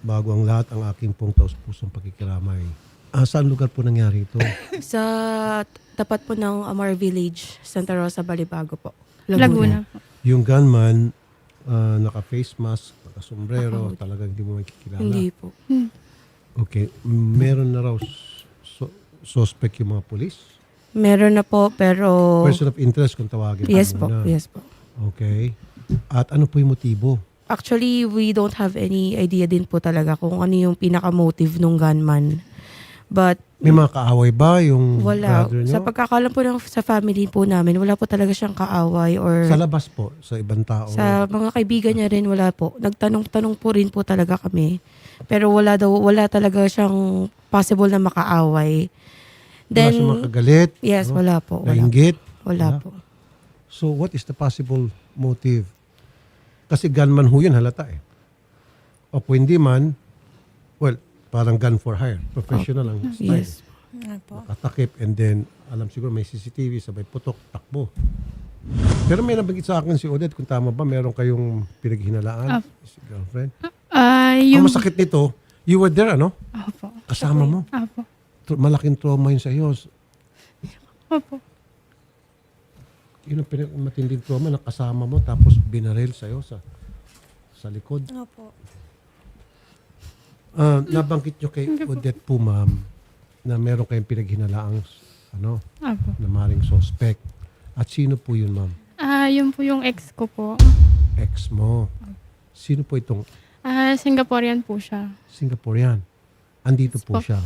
bago ang lahat ang aking pong taus-pusong pakikiramay. Ah, saan lugar po nangyari ito? Sa tapat po ng Amar Village, Santa Rosa, Balibago po. Laguna po. Yung gunman, ah, naka-face mask, naka-sombrero, talagang hindi mo makikilala. Hindi po. Okay. Meron na raw so- suspect yung mga polis? Meron na po, pero... Person of interest kung tawagin. Yes mo po, na. yes po. Okay. At ano po yung motibo? Actually, we don't have any idea din po talaga kung ano yung pinaka-motive nung gunman. But May mga kaaway ba yung wala. brother nyo? Sa pagkakalam po ng, sa family po namin, wala po talaga siyang kaaway or Sa labas po, sa ibang tao. sa mga kaibigan niya rin, wala po. Nagtanong-tanong po rin po talaga kami. Pero wala daw, wala talaga siyang possible na makaaway. wala Then, siyang makagalit. yes, no? wala po. Wala, Nainggit. wala Wala. po. So what is the possible motive? Kasi gunman ho yun halata eh. O kung hindi man, well, parang gun for hire. Professional ang style. Yes. Nakatakip and then alam siguro may CCTV, sabay putok, takbo. Pero may nabanggit sa akin si Odette kung tama ba, meron kayong pinaghinalaan, Ah. si girlfriend. Ah, Ang yung... masakit nito, you were there ano? Opo. Kasama mo. Opo. Tr- Malaking trauma yun sa iyo. Opo. Yun ang pinag- matinding trauma na kasama mo tapos binaril sa iyo sa sa likod. Opo. Ah, nabanggit nyo kay Odette po, ma'am, na meron kayong pinaghinalaang ano, Opo. na maring suspect. At sino po yun, ma'am? Ah, yun po yung ex ko po. Ex mo. Sino po itong Ah, Singaporean po siya. Singaporean? Andito po Opo. siya.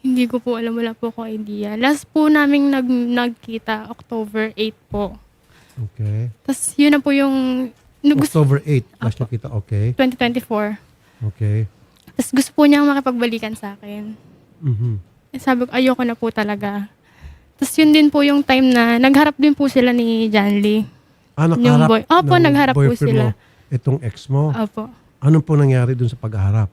Hindi ko po alam, wala po akong idea. Last po naming nag, nagkita, October 8 po. Okay. Tapos yun na po yung no, gusto, October 8, last nakita. Okay. 2024. Okay. Tapos gusto po niyang makipagbalikan sa akin. Mhm. Eh, Sabi ko, ayoko na po talaga. Tapos yun din po yung time na nagharap din po sila ni John Lee. Ah, Yung nakaharap boy- Opo, ng nagharap po boyfriend sila. Mo, itong ex mo. Opo. Ano po nangyari dun sa pagharap?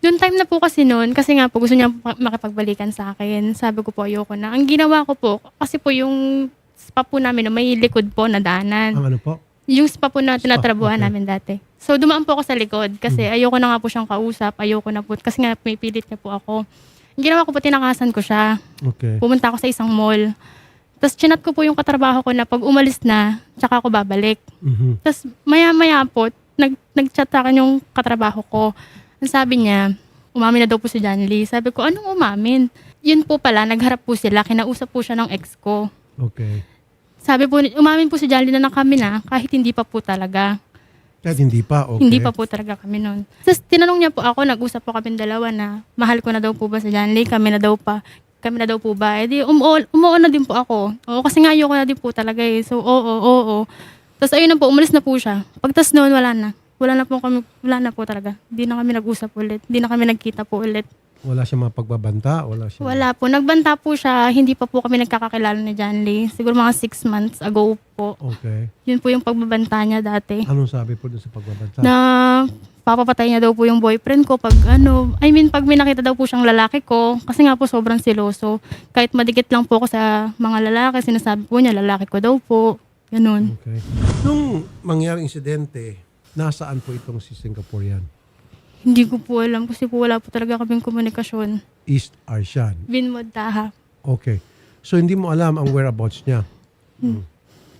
Doon time na po kasi noon, kasi nga po gusto niya pa- makipagbalikan sa akin. Sabi ko po, ayoko na. Ang ginawa ko po, kasi po yung spa po namin, no, may likod po na daanan. Ang ano po? Yung spa po na Spa, tinatrabuhan okay. namin dati. So dumaan po ako sa likod kasi ayoko na nga po siyang kausap. Ayoko na po. Kasi nga may pilit niya po ako. Ang ginawa ko po, tinakasan ko siya. Okay. Pumunta ako sa isang mall. Tapos chinat ko po yung katrabaho ko na pag umalis na, tsaka ako babalik. Mhm. Tapos maya-maya po, nag, nag-chat sa akin yung katrabaho ko. Sabi niya, umamin na daw po si John Lee. Sabi ko, anong umamin? Yun po pala, nagharap po sila, kinausap po siya ng ex ko. Okay. Sabi po, umamin po si John Lee na na kami na, kahit hindi pa po talaga. Kahit hindi pa, okay. Hindi pa po talaga kami noon. Tapos tinanong niya po ako, nag-usap po kami dalawa na, mahal ko na daw po ba si John Lee? Kami na daw pa. Kami na daw po ba? Eh di, umuo, umuo na din po ako. Oo, kasi nga ayoko na din po talaga eh. So, oo, oo, oo. Tapos ayun na po, umalis na po siya. Pagtas noon, wala na. Wala na po kami, wala na po talaga. Hindi na kami nag-usap ulit. Hindi na kami nagkita po ulit. Wala siyang mga pagbabanta, wala siya. Wala po. Nagbanta po siya. Hindi pa po kami nagkakakilala ni John Lee. Siguro mga six months ago po. Okay. Yun po yung pagbabanta niya dati. Anong sabi po dun sa pagbabanta? na papapatay niya daw po yung boyfriend ko pag ano, I mean pag may nakita daw po siyang lalaki ko, kasi nga po sobrang siloso. Kahit madikit lang po ako sa mga lalaki, sinasabi po niya lalaki ko daw po. Ganun. Okay. Nung mangyaring insidente, nasaan po itong si Singaporean? Hindi ko po alam kasi po wala po talaga kaming komunikasyon. East Arsian. Binmod taha. Okay. So hindi mo alam ang whereabouts niya. Hmm.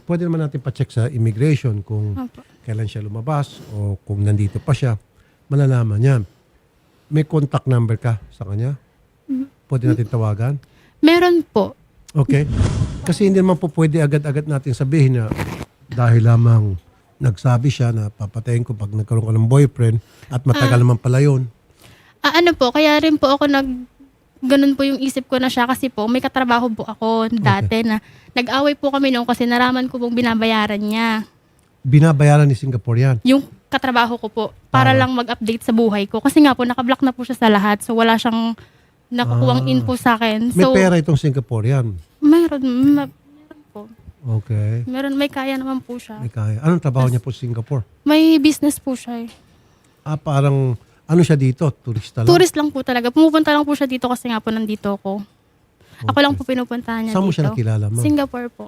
Pwede naman natin pa-check sa immigration kung Opo. kailan siya lumabas o kung nandito pa siya. Malalaman yan. May contact number ka sa kanya? Pwede natin tawagan? Meron po. Okay. Kasi hindi naman po pwede agad-agad natin sabihin na dahil lamang nagsabi siya na papatayin ko pag nagkaroon ka ng boyfriend at matagal naman pala yun. Ah, ano po, kaya rin po ako nag ganun po yung isip ko na siya kasi po may katrabaho po ako dati na nag-away po kami noon kasi naraman ko pong binabayaran niya. Binabayaran ni Singaporean. yung katrabaho ko po para Para? lang mag-update sa buhay ko. Kasi nga po, nakablock na po siya sa lahat. So, wala siyang nakukuhang Ah. info sa akin. May So, pera itong Singaporean. meron, ma- meron po. Okay. Meron, may kaya naman po siya. May kaya. Anong trabaho niya po sa Singapore? May business po siya eh. Ah, parang, ano siya dito? Turista lang? Tourist lang po talaga. Pumupunta lang po siya dito kasi nga po nandito ako. Ako Okay. lang po pinupuntahan niya Saan mo dito. siya nakilala mo? Singapore po.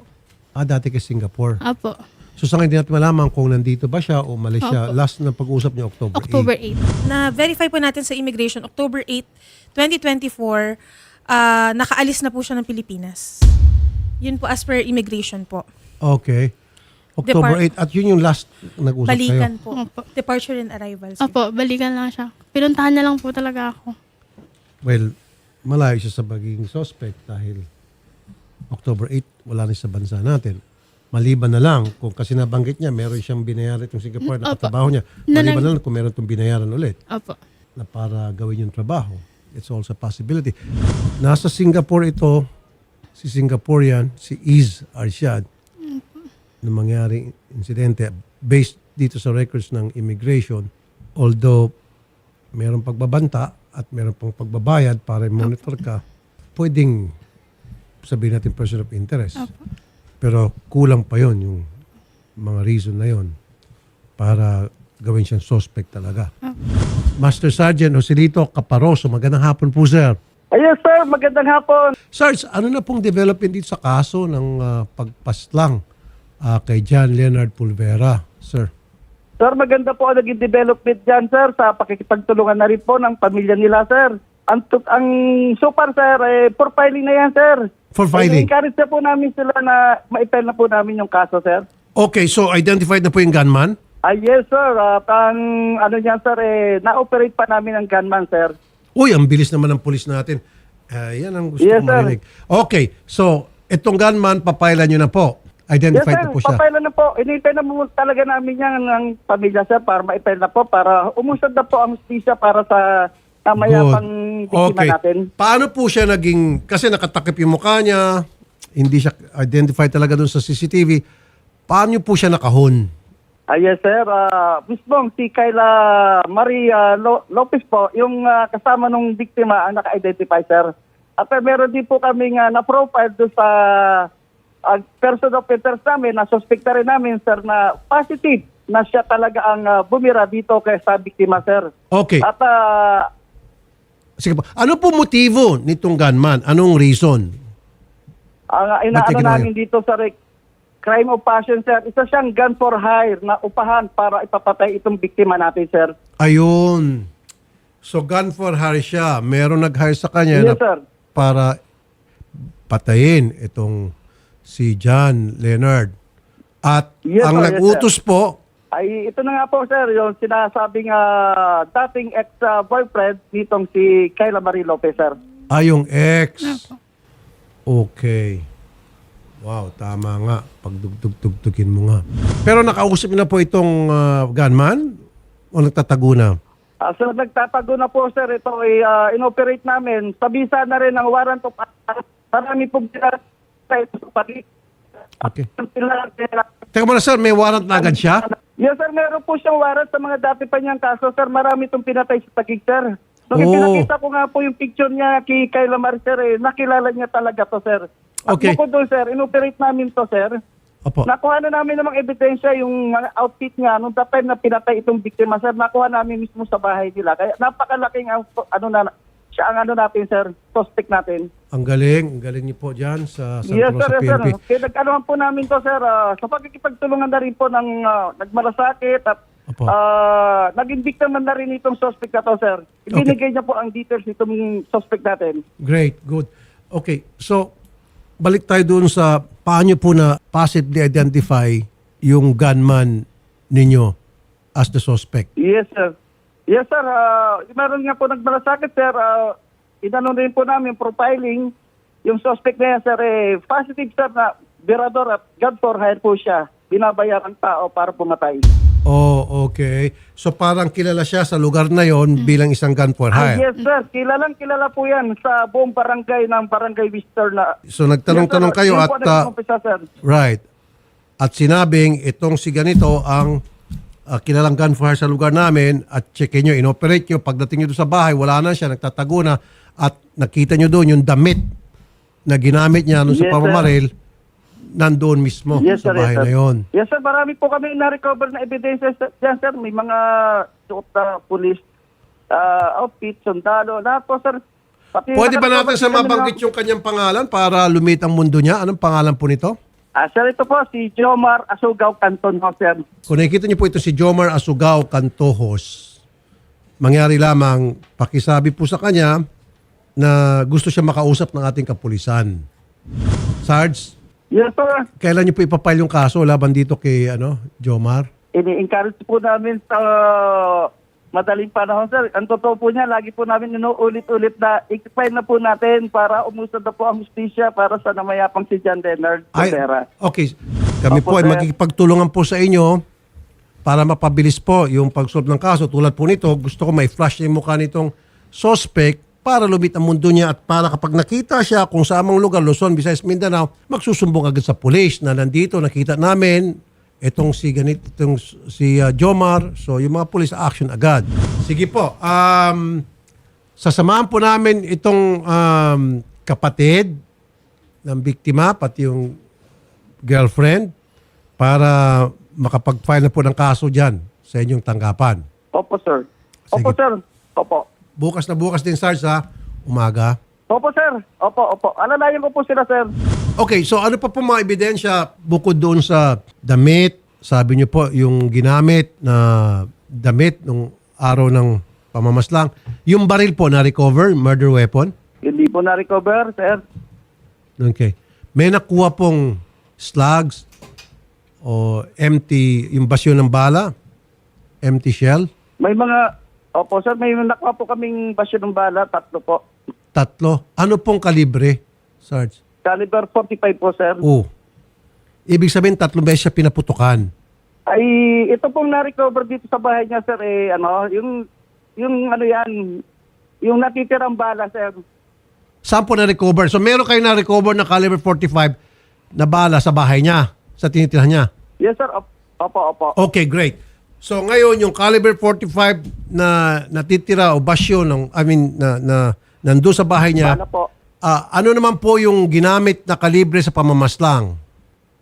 ah, dati kay Singapore. Apo. So sa ngayon, hindi natin malaman kung nandito ba siya o mali siya. Opo. Last na pag-usap niya, October, October 8. Na-verify po natin sa immigration, October 8, 2024, ah, nakaalis na po siya ng Pilipinas. Yun po as per immigration po. 8. Okay. October Depart- 8. At yun yung last nag-usap Balikan kayo. po. Opo. Departure and arrival. sir. Opo, balikan lang siya. Pinuntahan niya lang po talaga ako. Well, malayo siya sa magiging suspect dahil October 8, wala na sa bansa natin. Maliban na lang, kung kasi nabanggit niya, meron siyang binayaran itong Singapore na Opo. katrabaho niya. Na- Maliban na lang kung meron itong binayaran ulit Opo. na para gawin yung trabaho. It's also a possibility. Nasa Singapore ito, si Singaporean, si Iz Arshad, na mangyaring insidente based dito sa records ng immigration, although meron pagbabanta at meron pang pagbabayad para monitor ka, pwedeng sabihin natin person of interest. Pero kulang pa yon yung mga reason na yon para gawin siyang suspect talaga. Master Sergeant Joselito Caparoso, magandang hapon po sir. Ayun sir, magandang hapon. Sarge, ano na pong development dito sa kaso ng ah, pagpaslang ah, kay John Leonard Pulvera, sir? Sir, maganda po ang naging development dyan sir sa pakikipagtulungan na rin po ng pamilya nila sir. Ang, tu- ang super sir, eh, for filing na yan sir. For filing. Encourage na po namin sila na maipel na po namin yung kaso sir. Okay, so identified na po yung gunman? Ah, yes sir, at ang ano niyan sir, eh, na-operate pa namin ang gunman sir. Uy, ang bilis naman ng pulis natin. Ah, yan ang gusto Yes, kong marinig. Okay, so itong gunman, papailan nyo na po. Yes Identified sir, na po siya. papailan na po. Inipel na mo talaga namin yan ng pamilya sir para maipel na po para umusad na po ang justisya para sa namayapang biktima Okay. natin. Paano po siya naging, kasi nakatakip yung mukha niya, hindi siya identified talaga doon sa CCTV. Paano po siya nakahon? Ah, yes, sir. Ah, mismong si Kayla Maria Lo- Lopez po, yung ah, kasama nung biktima ang naka-identify, sir. At uh, meron din po kami nga na-profile doon sa ah, person of interest namin, na suspect rin namin, sir, na positive na siya talaga ang ah, bumira dito kay sa biktima, sir. Okay. At ah, Sige po. Ano po motibo nitong gunman? Anong reason? ang Ba't inaano niya ginawa namin dito sa rec- crime of passion, sir, isa siyang gun for hire na upahan para ipapatay itong biktima natin, sir. Ayun. So gun for hire siya. Meron nag-hire sa kanya na Yes, sir. para patayin itong si John Leonard. At Yes, ang sir. Yes, nag-utos po, Ay, ito na nga po, sir, yung sinasabing ah, dating ex-boyfriend nitong si Kayla Marie Lopez, sir. ay yung ex. Okay. Wow, tama nga. Pagdugtug-tugtugin mo nga. Pero nakausap niyo na po itong ah, gunman? O nagtatago na? Ah, so, nagtatago na po, sir. Ito ay ah, inoperate namin. Sabisa na rin ang warrant of arrest. Marami pong sa pati. Okay. Teka muna sir, may warrant na agad siya? Yes, sir. Meron po siyang warrant sa mga dati pa niyang kaso, sir. Marami itong pinatay sa Tagig, sir. So, Oh. ipinakita ko nga po yung picture niya kay Kayla Marie, sir. Eh. Nakilala niya talaga to, sir. At Okay. bukod doon, sir, inoperate namin to, sir. Opo. Nakuha na namin namang ebidensya yung mga outfit niya nung the time na pinatay itong biktima, sir. Nakuha namin mismo sa bahay nila. Kaya napakalaking ang, ano na, siya ang ano natin, sir, suspect natin. Ang galing. Ang galing niyo po dyan sa Santa yes, sir, yes, sir. PNP. Kaya nag-anohan po namin to, sir, ah, sa pagkikipagtulungan na rin po ng ah, nagmalasakit at Opo. uh, naging biktima na rin itong suspect na to, sir. Ibinigay niya po ang details itong suspect natin. Great, good. Okay, so balik tayo doon sa paano po na positively identify yung gunman ninyo as the suspect. Yes, sir. Yes, sir. Uh, meron nga po nagmalasakit, sir. Uh, inano rin po namin profiling. Yung suspect na yan, sir, eh, positive, sir, na birador at God for hire po siya. Binabayarang tao para pumatay. Oh, okay. So parang kilala siya sa lugar na yon bilang isang gun for Ah, hire. yes, sir. Kilalang kilala po yan sa buong barangay ng Barangay Wister na... So nagtanong-tanong Yes, sir. kayo Yun at po ang uh, nag-umpisa, sir. right. At sinabing itong si ganito ang uh, kilalang gun for hire sa lugar namin at check nyo, inoperate nyo. Pagdating nyo doon sa bahay, wala na siya, nagtatago na at nakita nyo doon yung damit na ginamit niya doon sa Yes, sir. pamamaril nandoon mismo Yes, sa sir. bahay sir. na yon. Yes, sir. Marami po kami na-recover na evidence dyan, sir. May mga suot na police uh, outfit, sundalo. Lahat po, sir. Pati Pwede ba natin sa mabanggit yung kanyang pangalan para lumit ang mundo niya? Anong pangalan po nito? Ah, sir, ito po si Jomar Asugaw Canton ho, sir. Kung nakikita niyo po ito si Jomar Asugao Cantojos, mangyari lamang pakisabi po sa kanya na gusto siya makausap ng ating kapulisan. Sarge, Yes, sir. kailan niyo po ipapile yung kaso laban dito kay ano, Jomar? Ini-encourage po namin sa madaling panahon, sir. Ang totoo po niya, lagi po namin inuulit-ulit na i-file na po natin para umusad na po ang justisya para sa namayapang si John Leonard Ay, Rivera. okay. Kami Opo, po ay sir. magkikipagtulungan po sa inyo para mapabilis po yung pag-solve ng kaso. Tulad po nito, gusto ko may flash yung mukha nitong suspect para lumit ang mundo niya at para kapag nakita siya kung sa amang lugar, Luzon, Visayas, Mindanao, magsusumbong agad sa police na nandito, nakita namin itong si ganito, itong si uh, Jomar. So yung mga police action agad. Sige po. Um, sasamahan po namin itong um, kapatid ng biktima, pati yung girlfriend para makapag-file na po ng kaso dyan sa inyong tanggapan. Opo, sir. Opo, Sige. sir. Opo. Bukas na bukas din, Sarge, sa umaga. Opo, sir. Opo, opo. Alalayan ko po sila, sir. Okay, so ano pa po mga ebidensya bukod doon sa damit, sabi niyo po yung ginamit na damit nung araw ng pamamaslang. Yung baril po na-recover, murder weapon. Hindi po na-recover, sir. Okay. May nakuha pong slugs o empty, yung basyo ng bala, empty shell. May mga... Opo, sir. May nakuha po kaming basyo ng bala. Tatlo po. Tatlo. Ano pong kalibre, Sarge? Caliber 45 po, sir. Oh. Ibig sabihin, tatlong beses siya pinaputukan. Ay, ito pong na-recover dito sa bahay niya, sir, eh, ano, yung, yung ano yan, yung natitirang bala, sir. Saan po na-recover? So, meron kayo na-recover na caliber 45 na bala sa bahay niya, sa tinitirahan niya. Yes, sir. Op- Opo, opo. Okay, great. So, ngayon, yung caliber 45 na natitira o basyo ng, I mean, na, na nandun sa bahay niya, Bala po. ah, ano naman po yung ginamit na kalibre sa pamamaslang?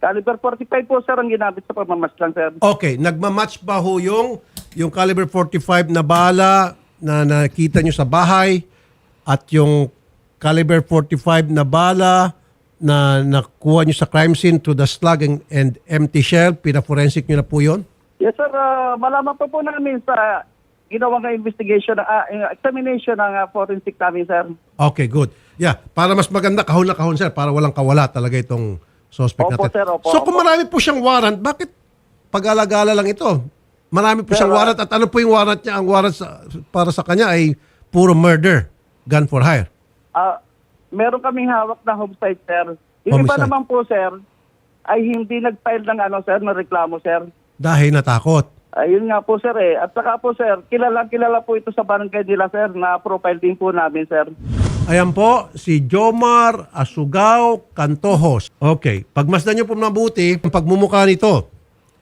Caliber 45 po, sir, ang ginamit sa pamamaslang, sir. Okay, nagmamatch ba ho yung, yung caliber 45 na bala na nakita nyo sa bahay at yung caliber 45 na bala na nakuha nyo sa crime scene through the slug and, and empty shell, pina-forensic nyo na po yun? Yes, sir. ah, malaman pa po namin sa ginawa ng investigation, ah, examination ng ah, forensic namin, sir. Okay, good. Yeah, para mas maganda, kahon na kahon sir, para walang kawala talaga itong suspect Opo, natin. sir, opo, so kung opo. marami po siyang warrant, bakit pag-alagala lang ito? Marami po Sir, siyang warrant at ano po yung warrant niya? Ang warrant sa, para sa kanya ay puro murder, gun for hire. Ah, meron kaming hawak na homicide, sir. Yung iba Homicide. naman po, sir, ay hindi nag-file ng ano, sir, ng reklamo, sir. Dahil natakot. Ayun nga po, sir, eh. At saka po, sir, kilala, kilala po ito sa barangay nila, sir, na profile din po namin, sir. Ayan po, si Jomar Asugao Cantojos. Okay, pagmasdan niyo po mabuti ang pagmumukha nito.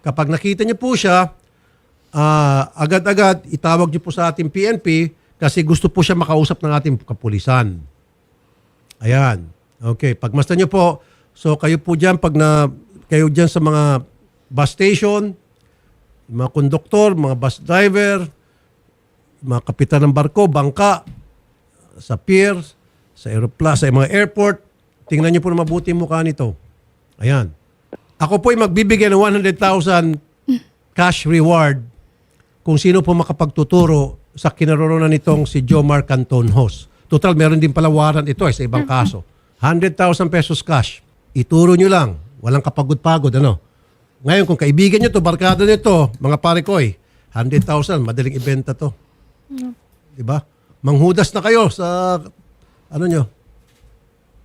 Kapag nakita niyo po siya, ah, agad-agad itawag niyo po sa ating PNP kasi gusto po siya makausap ng ating kapulisan. Ayan. Okay, pagmasdan niyo po, so kayo po dyan, pag na, kayo dyan sa mga bus station, mga konduktor, mga bus driver, mga kapitan ng barko, bangka, sa pier, sa aeroplano, sa mga airport. Tingnan niyo po na mabuti mukha nito. Ayan. Ako po ay magbibigay ng 100,000 cash reward kung sino po makapagtuturo sa kinaroroonan nitong si Jomar Canton Hos. Total, meron din pala warrant ito eh, sa ibang kaso. 100,000 pesos cash. Ituro nyo lang. Walang kapagod-pagod, ano? Ngayon, kung kaibigan nyo to, barkada nyo to, mga pare ko eh, 100,000, madaling ibenta to. Diba? Manghudas na kayo sa, ano nyo,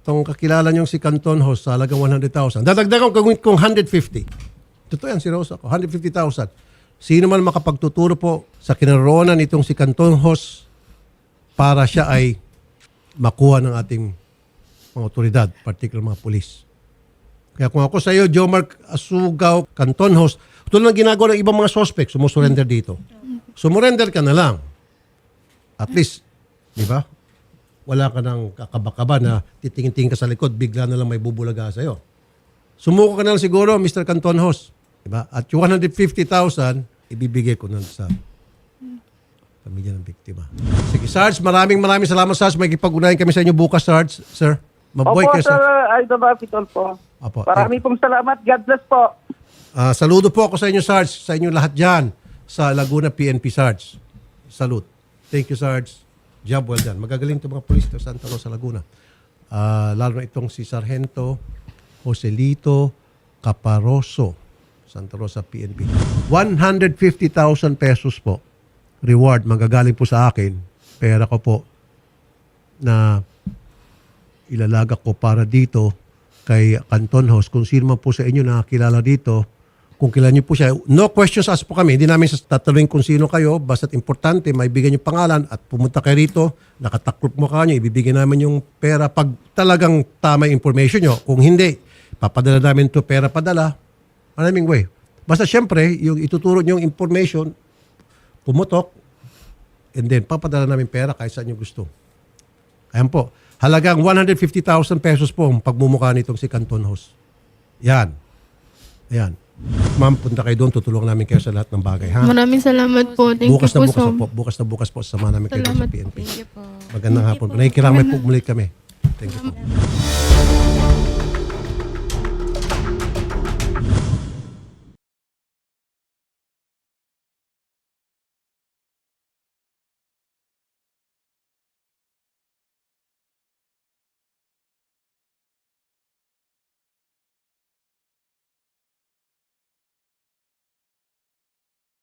itong kakilala nyo si Canton Host sa halagang 100,000. Dadagdagan ko kung, kung 150. Totoo yan, si Rosa ko. 150,000. Sino man makapagtuturo po sa kinaroonan nitong si Canton Host para siya ay makuha ng ating mga otoridad, particular mga polis. Kaya kung ako sa iyo, Jomar Asugaw, Canton Host, tulad ng ginagawa ng ibang mga suspect, sumusurrender dito. Sumurrender ka na lang. At least, di ba? Wala ka ng kakabakaba na titingin-tingin ka sa likod, bigla na lang may bubulaga sa'yo. Sumuko ka na lang siguro, Mr. Canton Host. Di ba? At yung 150,000, ibibigay ko na sa pamilya ng biktima. Sige, Sarge, maraming maraming salamat, Sarge. May kipag-unahin kami sa inyo bukas, Sarge. Sir, mabuhay Opo, kayo, sir, Sarge. Idol Rapitol po. Apo. Marami pong salamat. God bless po. Ah, saludo po ako sa inyo, Sarge, sa inyo lahat dyan sa Laguna PNP, Sarge. Salute. Thank you, Sarge. Job well done. Magagaling itong mga polis sa Santa Rosa, Laguna. Ah, lalo na itong si Sargento Joselito Caparoso, Santa Rosa PNP. 150,000 pesos po. Reward, magagaling po sa akin. Pera ko po na ilalagak ko para dito kay Canton House. Kung sino man po sa inyo nakakilala dito, kung kilala niyo po siya, no questions asked po kami. Hindi namin tatanungin kung sino kayo. Basta't importante, may bigyan niyo pangalan at pumunta kayo rito, nakataklop mo kanyo, ibibigyan namin yung pera pag talagang tama yung information nyo. Kung hindi, papadala namin to pera padala. Maraming way. Basta syempre, yung ituturo niyo yung information, pumutok, and then papadala namin pera kahit saan nyo gusto. Ayan po. Halagang 150,000 pesos po ang pagmumukha nitong si Canton House. Yan. Ayan. Ma'am, punta kayo doon. Tutulungan namin kayo sa lahat ng bagay. Ha? Maraming salamat po. Thank bukas you na po bukas na po. Bukas na bukas po. Sama namin kayo sa Salamat. PNP. Thank you po. Magandang hapon po. Nakikiramay po muli kami. Thank you po.